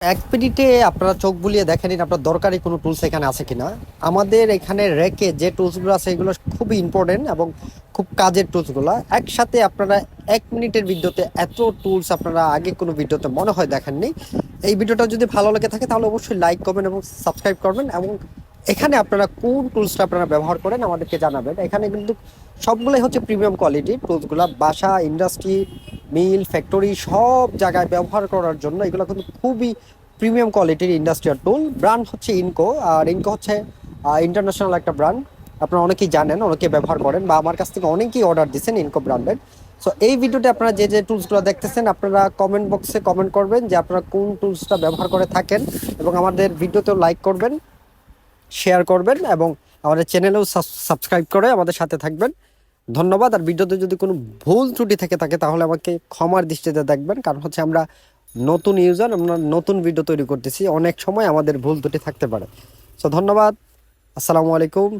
এক মিনিটে আপনারা চোখ বুলিয়ে দেখে নিন আপনার দরকারি কোনো টুলস এখানে আছে কিনা। আমাদের এখানে রেকে যে টুলসগুলো আছে এগুলো খুবই ইম্পর্টেন্ট এবং খুব কাজের টুলসগুলো একসাথে আপনারা এক মিনিটের ভিডিওতে এত টুলস আপনারা আগে কোনো ভিডিওতে মনে হয় দেখেননি। এই ভিডিওটা যদি ভালো লেগে থাকে তাহলে অবশ্যই লাইক করবেন এবং সাবস্ক্রাইব করবেন এবং এখানে আপনারা কোন টুলসটা আপনারা ব্যবহার করেন আমাদেরকে জানাবেন। এখানে কিন্তু সবগুলোই হচ্ছে প্রিমিয়াম কোয়ালিটির টুলসগুলো বাসা ইন্ডাস্ট্রি মিল ফ্যাক্টরি সব জায়গায় ব্যবহার করার জন্য এগুলো কিন্তু খুবই প্রিমিয়াম কোয়ালিটির ইন্ডাস্ট্রিয়াল টুল ব্র্যান্ড হচ্ছে ইনকো আর ইনকো হচ্ছে ইন্টারন্যাশনাল একটা ব্র্যান্ড আপনারা অনেকেই জানেন, অনেকে ব্যবহার করেন বা আমার কাছ থেকে অনেকেই অর্ডার দিচ্ছেন ইনকো ব্র্যান্ডের সো এই ভিডিওতে আপনারা যে যে টুলসগুলো দেখতেছেন, আপনারা কমেন্ট বক্সে কমেন্ট করবেন যে আপনারা কোন টুলসটা ব্যবহার করে থাকেন এবং আমাদের ভিডিওতেও লাইক করবেন শেয়ার করবেন এবং আমাদের চ্যানেলেও সাবস্ক্রাইব করে আমাদের সাথে থাকবেন। ধন্যবাদ। আর ভিডিওতে যদি কোনো ভুল ত্রুটি থেকে থাকে, তাহলে আমাকে ক্ষমার দৃষ্টিতে দেখবেন। কারণ হচ্ছে আমরা নতুন ইউজার, আমরা নতুন ভিডিও তৈরি করতেছি। অনেক সময় আমাদের ভুল ত্রুটি থাকতে পারে। সো ধন্যবাদ। আসসালামু আলাইকুম।